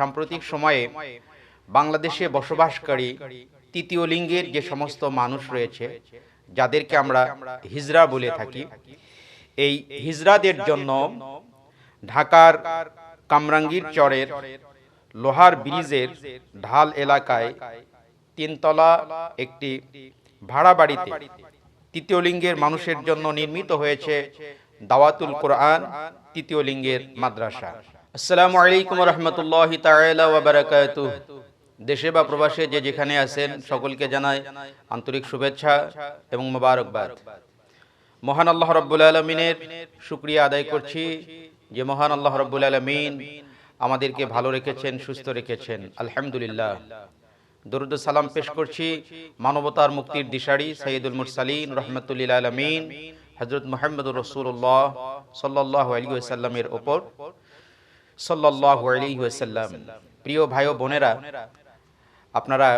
সাম্প্রতিক সময়ে বাংলাদেশে বসবাসকারী তৃতীয় লিঙ্গের যে সমস্ত মানুষ রয়েছে, যাদেরকে আমরা হিজরা বলে থাকি, এই হিজরাদের জন্য ঢাকার কামরাঙ্গীর চরের লোহার ব্রিজের ঢাল এলাকায় তিনতলা একটি ভাড়া বাড়িতে তৃতীয় লিঙ্গের মানুষের জন্য নির্মিত হয়েছে দাওয়াতুল কোরআন, তৃতীয় লিঙ্গের মাদ্রাসা। আসসালামু আলাইকুম রহমতুল্লাহ তাআলা দেশে বা প্রবাসে যে যেখানে আছেন, সকলকে জানায় আন্তরিক শুভেচ্ছা এবং মোবারকবাদ। মহান আল্লাহ রব্বুল আলমিনের শুক্রিয়া আদায় করছি যে মহান আল্লাহ রব্বুল আলমিন আমাদেরকে ভালো রেখেছেন, সুস্থ রেখেছেন। আলহামদুলিল্লাহ। দরুদ সালাম পেশ করছি মানবতার মুক্তির দিশারি সৈয়দুল মুরসালিন রহমতুল্লিল আলমিন হজরত মোহাম্মদুর রসুল্লাহ সাল্লাহ আলী সাল্লামের ওপর। সাল্লাহ প্রিয় ভাই ও বোনেরা, আপনারা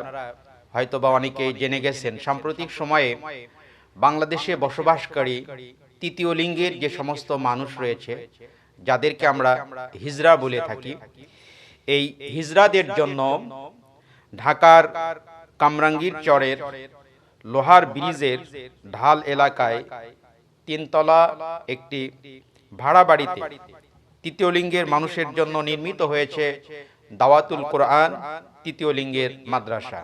হয়তো বা অনেকেই জেনে গেছেন, সাম্প্রতিক সময়ে বাংলাদেশে বসবাসকারী তৃতীয় লিঙ্গের যে সমস্ত মানুষ রয়েছে, যাদেরকে আমরা হিজরা বলে থাকি, এই হিজরাদের জন্য ঢাকার কামরাঙ্গীর চরের লোহার ব্রিজের ঢাল এলাকায় তিনতলা একটি ভাড়া বাড়িতে তৃতীয় লিঙ্গের মানুষের জন্য নির্মিত হয়েছে দাওয়াতুল কোরআন তৃতীয় লিঙ্গের মাদ্রাসা।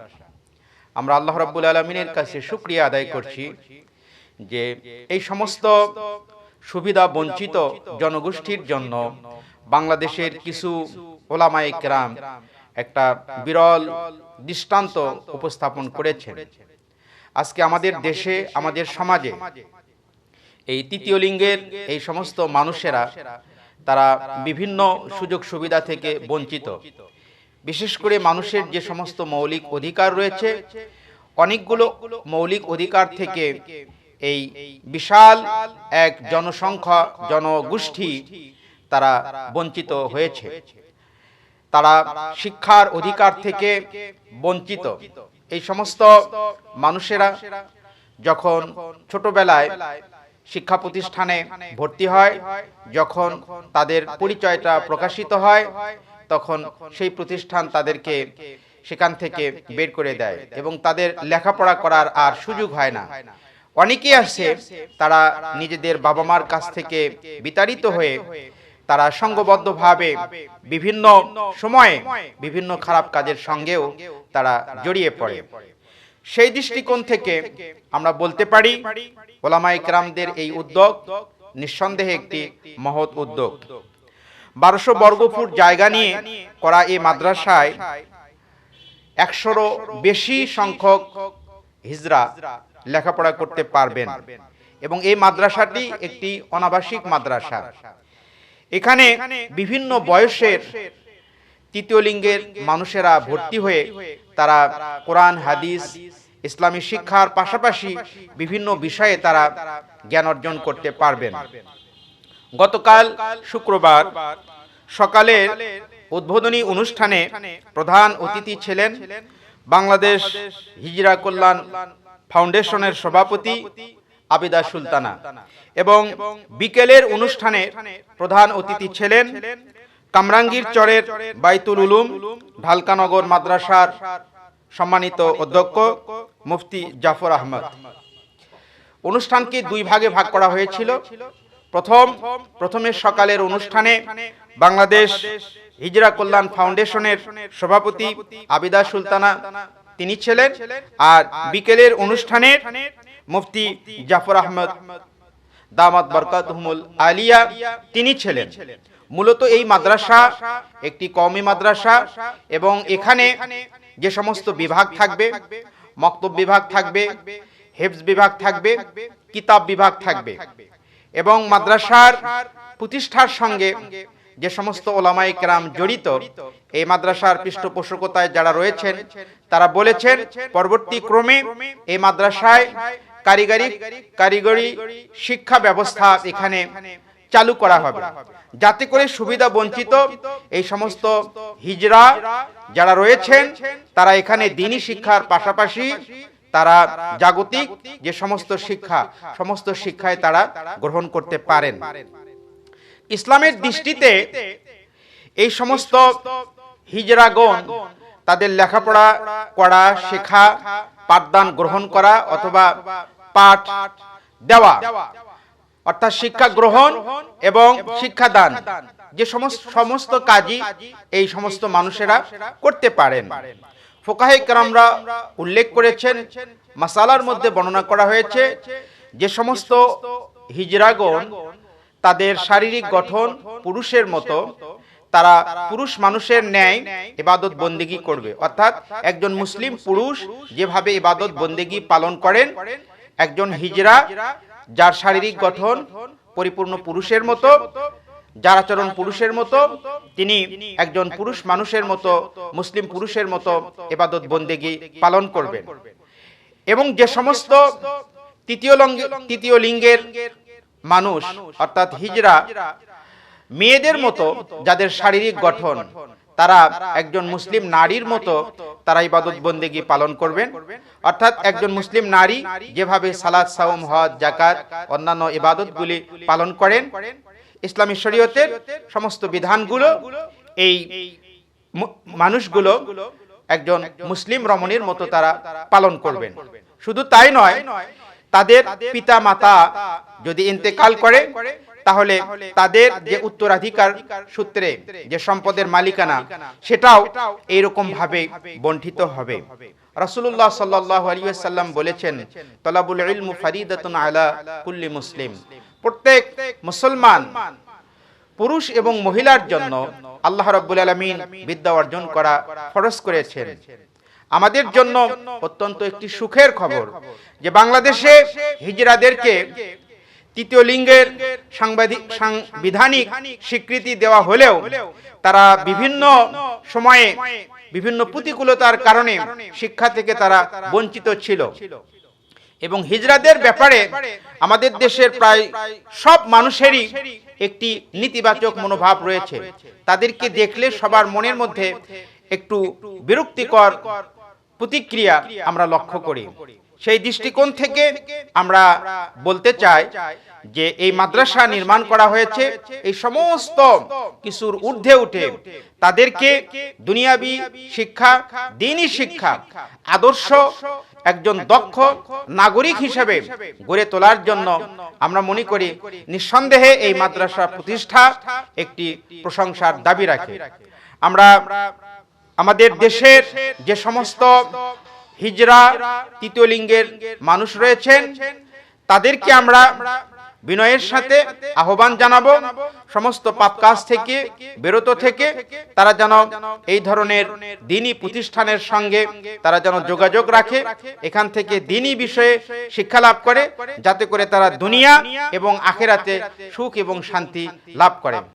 আমরা আল্লাহ রাব্বুল আলমিনের কাছে শুক্রিয়া আদায় করছি যে এই সমস্ত সুবিধা বঞ্চিত জনগোষ্ঠীর জন্য বাংলাদেশের কিছু ওলামায়ে কেরাম একটা বিরল দৃষ্টান্ত উপস্থাপন করেছেন। আজকে আমাদের দেশে আমাদের সমাজে এই তৃতীয় লিঙ্গের এই সমস্ত মানুষেরা তারা বিভিন্ন সুযোগ সুবিধা থেকে বঞ্চিত। বিশেষ করে মানুষের যে সমস্ত মৌলিক অধিকার রয়েছে, অনেকগুলো মৌলিক অধিকার থেকে এই বিশাল এক জনসংখ্যা, জনগোষ্ঠী তারা বঞ্চিত হয়েছে। তারা শিক্ষার অধিকার থেকে বঞ্চিত। এই সমস্ত মানুষেরা যখন ছোটবেলায় শিক্ষা প্রতিষ্ঠানে ভর্তি হয়। যখন তাদের পরিচয়টা প্রকাশিত হয় তখন সেই প্রতিষ্ঠান তাদেরকে সেখান থেকে বের করে দেয় এবং তাদের লেখাপড়া করার আর সুযোগ হয় না। অনেকেই আছে তারা নিজেদের বাবা মার কাছ থেকে বিতাড়িত হয়ে তারা সঙ্গবদ্ধভাবে বিভিন্ন সময়ে বিভিন্ন খারাপ কাজের সঙ্গেও তারা জড়িয়ে পড়ে। সেই দৃষ্টিকোণ থেকে আমরা বলতে পারি ওলামাই কেরামদের এই উদ্যোগ নিঃসন্দেহে একটি মহৎ উদ্যোগ। বারোশো বর্গফুট জায়গা নিয়ে করা এই মাদ্রাসায় একশোরও বেশি সংখ্যক হিজরা লেখাপড়া করতে পারবেন এবং এই মাদ্রাসাটি একটি অনাবাসিক মাদ্রাসা। এখানে বিভিন্ন বয়সের তৃতীয় লিঙ্গের মানুষেরা ভর্তি হয়ে তারা কোরআন, হাদিস ইসলামী শিক্ষার পাশাপাশি বিভিন্ন বিষয়ে তারা জ্ঞান অর্জন করতে পারবেন। গতকাল শুক্রবার সকালের উদ্বোধনী অনুষ্ঠানে প্রধান অতিথি ছিলেন বাংলাদেশ হিজরা কল্যাণ ফাউন্ডেশনের সভাপতি আবিদা সুলতানা এবং বিকেলের অনুষ্ঠানে প্রধান অতিথি ছিলেন কামরাঙ্গীর চরের বাইতুল উলুম, ঢালকানগর মাদ্রাসার সম্মানিত অধ্যক্ষ মুফতি জাফর আহমদ। অনুষ্ঠানকে দুই ভাগে ভাগ করা হয়েছিল। প্রথম, প্রথমে সকালের অনুষ্ঠানে বাংলাদেশ হিজরা কল্যাণ ফাউন্ডেশনের সভাপতি আবিদা সুলতানা তিনি ছিলেন আর বিকেলের অনুষ্ঠানে মুফতি জাফর আহমদ দামাত বরকাতহুমুল আলিয়া তিনি ছিলেন। মূলত এই মাদ্রাসা একটি কওমি মাদ্রাসা এবং এখানে যে সমস্ত বিভাগ থাকবে, মক্তব বিভাগ থাকবে, হেফজ বিভাগ থাকবে, কিতাব বিভাগ থাকবে। এবং মাদ্রাসার প্রতিষ্ঠার সঙ্গে যে সমস্ত ওলামাই কেরাম জড়িত, এই মাদ্রাসার পৃষ্ঠপোষকতায় যারা রয়েছেন, তারা বলেছেন, পরবর্তী ক্রমে এই মাদ্রাসায় কারিগরি কারিগরি শিক্ষা ব্যবস্থা এখানে চালু করা হবে। যাতে করে সুবিধা বঞ্চিত এই সমস্ত হিজরা যারা রয়েছেন, তারা এখানে দিনী শিক্ষার পাশাপাশি তারা জাগতিক যে সমস্ত শিক্ষা, সমস্ত শিক্ষায় তারা গ্রহণ করতে পারেন। ইসলামের দৃষ্টিতে এই সমস্ত হিজরাগণ তাদের লেখাপড়া করা, শেখা, পাঠদান গ্রহণ করা অথবা পাঠ দেওয়া অর্থাৎ শিক্ষা গ্রহণ এবং শিক্ষাদান, যে সমস্ত সমস্ত কাজই এই সমস্ত মানুষেরা করতে পারেন। ফোকাহে কারামরা উল্লেখ করেছেন, মাসালার মধ্যে বর্ণনা করা হয়েছে যে সমস্ত হিজরাগণ তাদের শারীরিক গঠন পুরুষের মতো, তারা পুরুষ মানুষের ন্যায় ইবাদত বন্দেগি করবে। অর্থাৎ একজন মুসলিম পুরুষ যেভাবে ইবাদত বন্দেগি পালন করেন, একজন হিজরা যার শারীরিক গঠন পরিপূর্ণ পুরুষের মতো, যার আচরণ পুরুষের মতো, তিনি একজন পুরুষ মানুষের মতো, মুসলিম পুরুষের মতো এবাদত বন্দেগি পালন করবেন। এবং যে সমস্ত তৃতীয় তৃতীয় লিঙ্গের মানুষ, অর্থাৎ হিজরা, মেয়েদের মতো যাদের শারীরিক গঠন তারা একজন মুসলিম নারীর মতো তারা ইবাদত বন্দেগি পালন করবেন। অর্থাৎ একজন মুসলিম নারী যেভাবে সালাদ সাওম, হজ জাকাত অন্যান্য ইবাদতগুলি পালন করেন, ইসলামী শরীয়তের সমস্ত বিধানগুলো, এই মানুষগুলো একজন মুসলিম রমণীর মতো তারা পালন করবেন। শুধু তাই নয়, তাদের পিতা মাতা যদি ইন্তেকাল করে তাহলে তাদের যে উত্তরাধিকার সূত্রে যে সম্পদের মালিকানা সেটাও এইরকম ভাবে বন্টিত হবে। রাসূলুল্লাহ সাল্লাল্লাহু আলাইহি ওয়াসাল্লাম বলেছেন তলাবুল ইলমু ফারিদাতুন আলা কুল্লি মুসলিম। প্রত্যেক মুসলমান পুরুষ এবং মহিলার জন্য আল্লাহ রাব্বুল আলামিন বিদ্যা অর্জন করা ফরজ করেছেন। আমাদের জন্য অত্যন্ত একটি সুখের খবর যে বাংলাদেশে হিজরাদেরকে তৃতীয় লিঙ্গের সাংবাদিক সাংবিধানিক স্বীকৃতি দেওয়া হলেও তারা বিভিন্ন সময়ে বিভিন্ন প্রতিকূলতার কারণে শিক্ষা থেকে তারা বঞ্চিত ছিল। এবং হিজরাদের ব্যাপারে আমাদের দেশের প্রায় সব মানুষেরই একটি নেতিবাচক মনোভাব রয়েছে। তাদেরকে দেখলে সবার মনের মধ্যে একটু বিরক্তিকর প্রতিক্রিয়া আমরা লক্ষ্য করি। সেই দৃষ্টিকোণ থেকে আমরা বলতে চাই যে এই মাদ্রাসা নির্মাণ করা হয়েছে, এই সমস্ত কিছুর ঊর্ধ্বে উঠে তাদেরকে দুনিয়াবি শিক্ষা দিনই শিক্ষা, আদর্শ একজন দক্ষ নাগরিক হিসেবে গড়ে তোলার জন্য আমরা মনে করি নিঃসন্দেহে এই মাদ্রাসা প্রতিষ্ঠা একটি প্রশংসার দাবি রাখে। আমরা আমাদের দেশের যে সমস্ত হিজরা, তৃতীয় লিঙ্গের মানুষ রয়েছেন। তাদেরকে আমরা বিনয়ের সাথে আহ্বান জানাব। সমস্ত পাপ কাজ থেকে, বিরত থেকে তারা যেন এই ধরনের দিনী প্রতিষ্ঠানের সঙ্গে তারা যেন যোগাযোগ রাখে। এখান থেকে দিনী বিষয়ে শিক্ষা লাভ করে, যাতে করে তারা দুনিয়া এবং আখেরাতে সুখ এবং শান্তি লাভ করে।